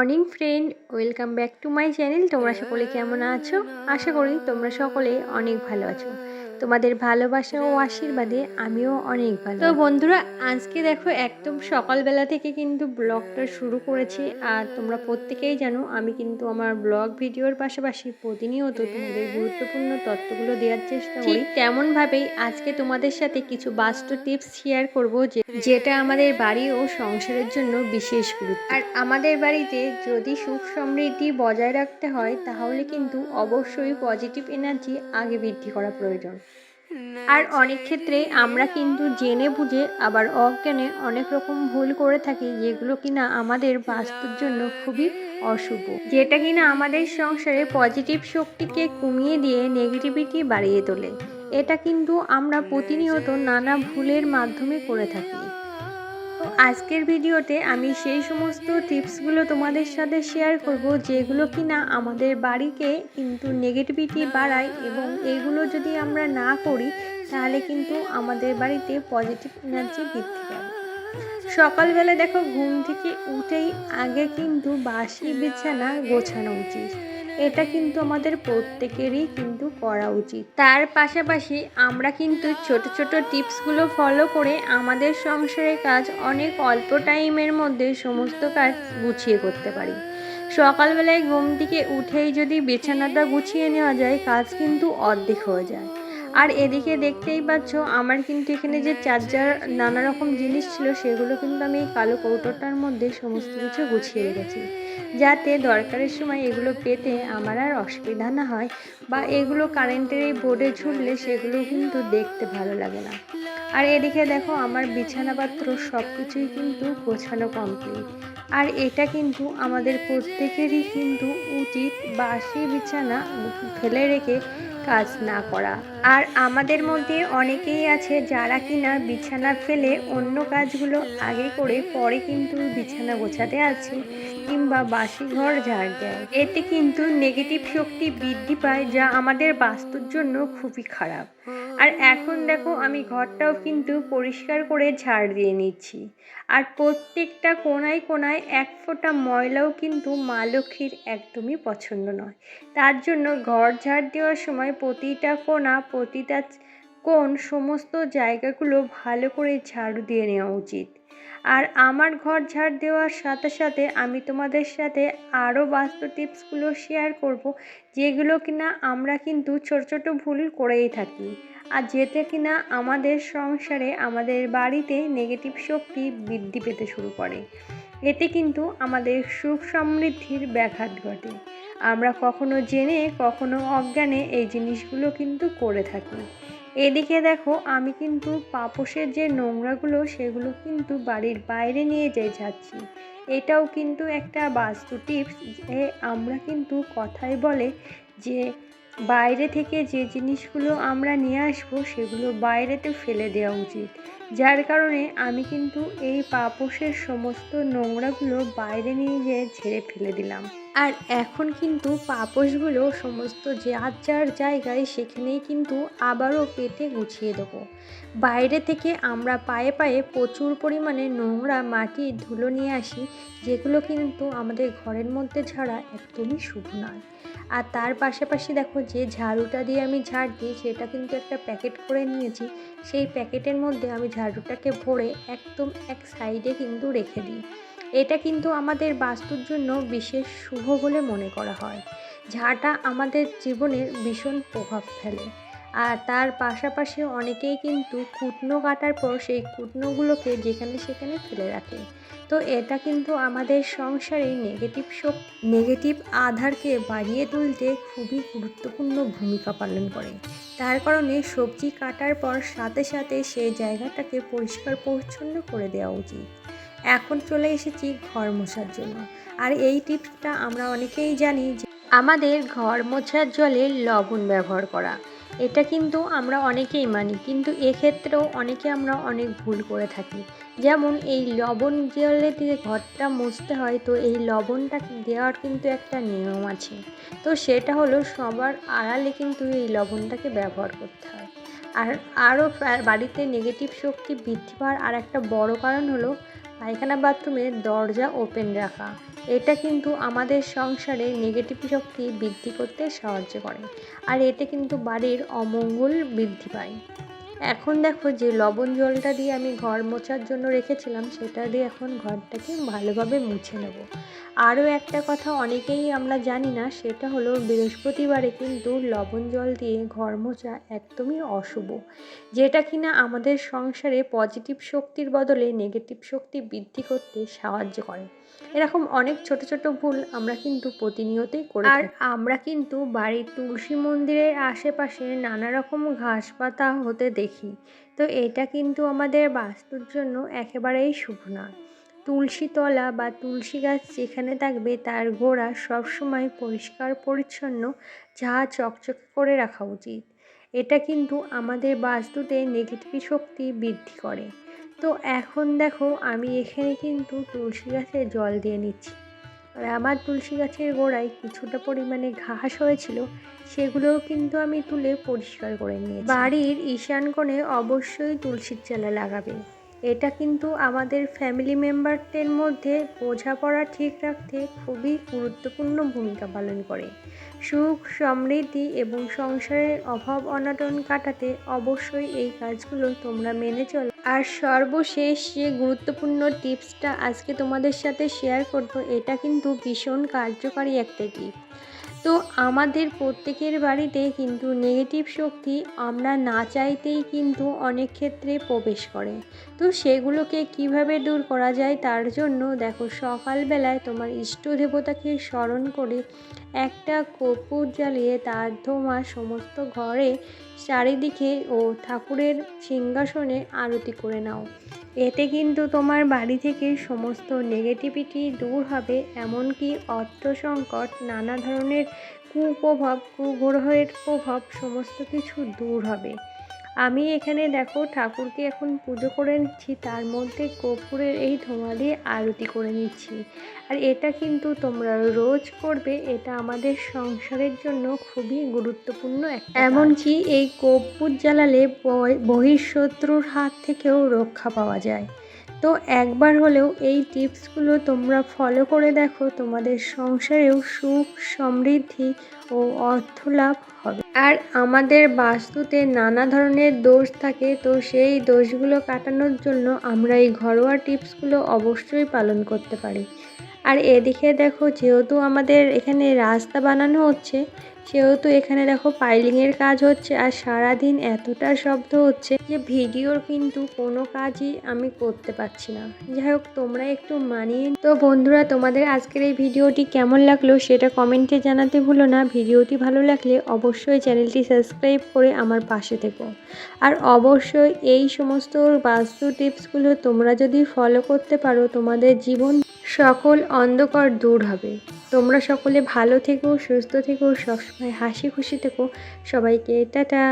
Morning friend, welcome back to my channel. তোমরা সকলে কেমন আছো? আশা করি তোমরা সকলে অনেক ভালো আছো। তোমাদের ভালোবাসা ও আশীর্বাদে আমিও অনেক ভালো। তো বন্ধুরা আজকে দেখো একদম সকালবেলা থেকে কিন্তু ব্লগটা শুরু করেছি। আর তোমরা প্রত্যেকেই জানো আমি কিন্তু আমার ব্লগ ভিডিওর পাশাপাশি প্রতিনিয়ত তোমাদের গুরুত্বপূর্ণ তথ্যগুলো দেওয়ার চেষ্টা করি। তেমনভাবেই আজকে তোমাদের সাথে কিছু বাস্তু টিপস শেয়ার করব যে যেটা আমাদের বাড়ি ও সংসারের জন্য বিশেষ গুরুত্ব। আর আমাদের বাড়িতে যদি সুখ সমৃদ্ধি বজায় রাখতে হয় তাহলে কিন্তু অবশ্যই পজিটিভ এনার্জি আগে বৃদ্ধি করা প্রয়োজন। আর অনেক ক্ষেত্রে আমরা কিন্তু জেনে বুঝে, আবার অজ্ঞানে অনেক রকম ভুল করে থাকি, যেগুলো কিনা আমাদের বাস্তুর জন্য খুবই অশুভ। যেটা কিনা আমাদের সংসারে পজিটিভ শক্তিকে কমিয়ে দিয়ে নেগেটিভিটি বাড়িয়ে তোলে। এটা কিন্তু আমরা প্রতিনিয়ত নানা ভুলের মাধ্যমে করে থাকি। আজকের ভিডিওতে আমি সেই সমস্ত টিপসগুলো তোমাদের সাথে শেয়ার করব যেগুলো কিনা আমাদের বাড়িকে কিন্তু নেগেটিভিটি বাড়ায় এবং এগুলো যদি আমরা না করি, তাহলে কিন্তু আমাদের বাড়িতে পজিটিভ এনার্জি বৃদ্ধি পাবে সকালবেলা দেখো ঘুম থেকে উঠেই আগে কিন্তু বাসি বিছানা গোছানো উচিত। এটা কিন্তু আমাদের প্রত্যেকেরই কিন্তু করা উচিত। তার পাশাপাশি আমরা কিন্তু ছোট ছোট টিপসগুলো ফলো করে আমাদের সংসারের কাজ অনেক অল্প টাইমের মধ্যে সমস্ত কাজ গুছিয়ে করতে পারি। সকালবেলায় ঘুম থেকে উঠেই যদি বিছানাটা গুছিয়ে নেওয়া যায়, কাজ কিন্তু অর্ধেক হয়ে যায়। আর এদিকে দেখতেই পাচ্ছ, আমার কিন্তু এখানে যে চার্জার নানা রকম জিনিস ছিল, সেগুলো কিন্তু আমি এই কালো কৌটোটার মধ্যে সমস্ত কিছু গুছিয়ে রেখেছি। যাতে দরকারের সময় এগুলো পেতে আমার আর অসুবিধা না হয় বা এগুলো কারেন্টের এই বোর্ডে ঝুললে সেগুলো কিন্তু দেখতে ভালো লাগে না। আর এদিকে দেখো আমার বিছানাপত্র সব কিছুই কিন্তু গোছানো কমপ্লিট আর এটা কিন্তু আমাদের প্রত্যেকেরই কিন্তু উচিত বাসি বিছানা ফেলে রেখে কাজ না করা। আর আমাদের মধ্যে অনেকেই আছে যারা কিনা বিছানা ফেলে অন্য কাজগুলো আগে করে পরে কিন্তু বিছানা গোছাতে আছে কিংবা বাসি ঘর ঝাড় দেয় এতে কিন্তু নেগেটিভ শক্তি বৃদ্ধি পায় যা আমাদের বাস্তুর জন্য খুবই খারাপ। আর এখন দেখো আমি ঘরটাও কিন্তু পরিষ্কার করে ঝাড় দিয়ে নিচ্ছি। আর প্রত্যেকটা কোনায় কোনায় এক ফোঁটা ময়লাও কিন্তু মা লক্ষ্মীর একদমই পছন্দ নয়। তার জন্য ঘর ঝাড় দেওয়ার সময় প্রতিটা কোনা, প্রতিটা কোন সমস্ত জায়গাগুলো ভালো করে ঝাড়ু দিয়ে নেওয়া উচিত। আর আমার ঘর ঝাড় দেওয়ার সাথে সাথে আমি তোমাদের সাথে আরও বাস্তু টিপসগুলো শেয়ার করব, যেগুলো কিনা আমরা কিন্তু ছোট ছোট ভুল করেই থাকি। আর যেটা কিনা আমাদের সংসারে আমাদের বাড়িতে নেগেটিভ শক্তি বৃদ্ধি পেতে শুরু করে। এতে কিন্তু আমাদের সুখ সমৃদ্ধির ব্যাঘাত ঘটে। আমরা কখনো জেনে, কখনো অজ্ঞানে এই জিনিসগুলো কিন্তু করে থাকি। এদিকে দেখো, আমি কিন্তু পাপোশের যে নোংরাগুলো, সেগুলো কিন্তু বাড়ির বাইরে নিয়ে যাই যাচ্ছি। এটাও কিন্তু একটা বাস্তু টিপস যে আমরা কিন্তু কথায় বলে যে বাইরে থেকে যে জিনিসগুলো আমরা নিয়ে আসব, সেগুলো বাইরেতে ফেলে দেওয়া উচিত। যার কারণে আমি কিন্তু এই পাপোশের সমস্ত নোংরাগুলো বাইরে নিয়ে যেয়ে ঝেড়ে ফেলে দিলাম। আর এখন কিন্তু পাপোশগুলো সমস্ত যার যার জায়গায় সেখানেই কিন্তু আবারও পেতে গুছিয়ে দেবো। বাইরে থেকে আমরা পায়ে পায়ে প্রচুর পরিমাণে নোংরা মাটি ধুলো নিয়ে আসি, যেগুলো কিন্তু আমাদের ঘরের মধ্যে ছাড়া একদমই শুভ নয়। আর তার পাশাপাশি দেখো যে ঝাড়ুটা দিয়ে আমি ঝাড় দিই, সেটা কিন্তু একটা প্যাকেট করে নিয়েছি। সেই প্যাকেটের মধ্যে আমি ঝাড়ুটাকে ভরে একদম এক সাইডে কিন্তু রেখে দিই। এটা কিন্তু আমাদের বাস্তুর জন্য বিশেষ শুভ বলে মনে করা হয় ঝাঁটা আমাদের জীবনের ভীষণ প্রভাব ফেলে। আর তার পাশাপাশি অনেকেই কিন্তু কুটনো কাটার পর সেই কুটনোগুলোকে যেখানে সেখানে ফেলে রাখে। তো এটা কিন্তু আমাদের সংসারে নেগেটিভ শোক নেগেটিভ আধারকে বাড়িয়ে তুলতে খুবই গুরুত্বপূর্ণ ভূমিকা পালন করে। তার কারণে সবজি কাটার পর সাথে সাথে সেই জায়গাটাকে পরিষ্কার পরিচ্ছন্ন করে দেওয়া উচিত। এখন চলে এসেছি ঘর মোছার জন্য। আর এই টিপসটা আমরা অনেকেই জানি যে আমাদের ঘর মোছার জলে লবণ ব্যবহার করা। এটা কিন্তু আমরা অনেকেই মানি, কিন্তু এক্ষেত্রেও অনেকে আমরা অনেক ভুল করে থাকি। যেমন এই লবণ জলে দিয়ে ঘরটা মুছতে হয়, তো এই লবণটা দেওয়ার কিন্তু একটা নিয়ম আছে। তো সেটা হলো সবার আড়ালে কিন্তু এই লবণটাকে ব্যবহার করতে হয়। আর আরও বাড়িতে নেগেটিভ শক্তি বৃদ্ধি পাওয়ার আর একটা বড় কারণ হলো পায়খানা বাথরুমের দরজা ওপেন রাখা। এটা কিন্তু আমাদের সংসারে নেগেটিভ শক্তি বৃদ্ধি করতে সাহায্য করে। আর এতে কিন্তু বাড়ির অমঙ্গল বৃদ্ধি পায়। এখন দেখো যে লবণ জলটা দিয়ে আমি ঘর মোছার জন্য রেখেছিলাম, সেটা দিয়ে এখন ঘরটাকে ভালোভাবে মুছে নেব। আরও একটা কথা অনেকেই আমরা জানি না, সেটা হলো বৃহস্পতিবারে কিন্তু লবণ জল দিয়ে ঘর মোছা একদমই অশুভ। যেটা কিনা আমাদের সংসারে পজিটিভ শক্তির বদলে নেগেটিভ শক্তি বৃদ্ধি করতে সাহায্য করে। এরকম অনেক ছোট ছোট ভুল আমরা কিন্তু প্রতিনিয়তই করি আর আমরা কিন্তু বাড়ির তুলসী মন্দিরের আশেপাশে নানা রকম ঘাস পাতা হতে দেখি। তো এটা কিন্তু আমাদের বাস্তুর জন্য একেবারেই শুভ নয়। তুলসী তলা বা তুলসী গাছ যেখানে থাকবে তার গোড়া সবসময় পরিষ্কার পরিচ্ছন্ন যা চকচকে করে রাখা উচিত। এটা কিন্তু আমাদের বাস্তুতে নেগেটিভ শক্তি বৃদ্ধি করে। তো এখন দেখো আমি এখানে কিন্তু তুলসী গাছে জল দিয়ে নিচ্ছি। আর আমার তুলসী গাছের গোড়ায় কিছুটা পরিমাণে ঘাস হয়েছিল, সেগুলোও কিন্তু আমি তুলে পরিষ্কার করে নিয়েছি। বাড়ির ঈশান কোণে অবশ্যই তুলসীর চালা লাগাবে এটা কিন্তু আমাদের ফ্যামিলি মেম্বারদের মধ্যে বোঝাপড়া ঠিক রাখতে খুবই গুরুত্বপূর্ণ ভূমিকা পালন করে। সুখ, সমৃদ্ধি এবং সংসারের অভাব অনাটন কাটাতে অবশ্যই এই কাজগুলো তোমরা মেনে চলো। আর সর্বশেষ যে গুরুত্বপূর্ণ টিপসটা আজকে তোমাদের সাথে শেয়ার করব, এটা কিন্তু ভীষণ কার্যকারী একটা টিপ তো আমাদের প্রত্যেকের বাড়িতে কিন্তু নেগেটিভ শক্তি আমরা না চাইতেই কিন্তু অনেক ক্ষেত্রে প্রবেশ করে। তো সেগুলোকে কীভাবে দূর করা যায় তার জন্য দেখো সকালবেলায় তোমার ইষ্ট দেবতাকে স্মরণ করে একটা কর্পূর জ্বালিয়ে তার ধোঁয়া সমস্ত ঘরে চারিদিকে ও ঠাকুরের সিংহাসনে আরতি করে নাও। এতে কিন্তু তোমার বাড়ি থেকে সমস্ত নেগেটিভিটি দূর হবে, এমনকি অর্থ সংকট, নানা ধরনের কুপ্রভাব, কুগ্রহের প্রভাব সমস্ত কিছু দূর হবে। আমি এখানে দেখো ঠাকুরকে এখন পুজো করে নিচ্ছি, তার মধ্যে কর্পূরের এই ধোঁয়া দিয়ে আরতি করে নিচ্ছি। আর এটা কিন্তু তোমরা রোজ করবে, এটা আমাদের সংসারের জন্য খুবই গুরুত্বপূর্ণ একটা এমনকি এই কর্পূর জ্বালালে বহিঃশত্রুর হাত থেকেও রক্ষা পাওয়া যায়। তো একবার হলেও এই টিপসগুলো তোমরা ফলো করে দেখো, তোমাদের সংসারেও সুখ, সমৃদ্ধি ও অর্থ লাভ হবে। আর আমাদের বাস্তুতে নানা ধরনের দোষ থাকে, তো সেই দোষগুলো কাটানোর জন্য আমরা এই ঘরোয়া টিপসগুলো অবশ্যই পালন করতে পারি। আর এদিকে দেখো, যেহেতু আমাদের এখানে রাস্তা বানানো হচ্ছে সেহেতু এখানে দেখো পাইলিংয়ের কাজ হচ্ছে আর সারাদিন এতটা শব্দ হচ্ছে যে ভিডিওর কিন্তু কোনো কাজই আমি করতে পারছি না। যাই হোক, তোমরা একটু মানিয়ে তো বন্ধুরা, তোমাদের আজকের এই ভিডিওটি কেমন লাগল সেটা কমেন্টে জানাতে ভুলো না। ভিডিওটি ভালো লাগলে অবশ্যই চ্যানেলটি সাবস্ক্রাইব করে আমার পাশে থেকো। আর অবশ্যই এই সমস্ত বাস্তু টিপসগুলো তোমরা যদি ফলো করতে পারো, তোমাদের জীবন সকল অন্ধকার দূর হবে। তোমরা সকলে ভালো থেকো সুস্থ থেকো সবসময় হাসি খুশি থেকো। সবাইকে টাটা।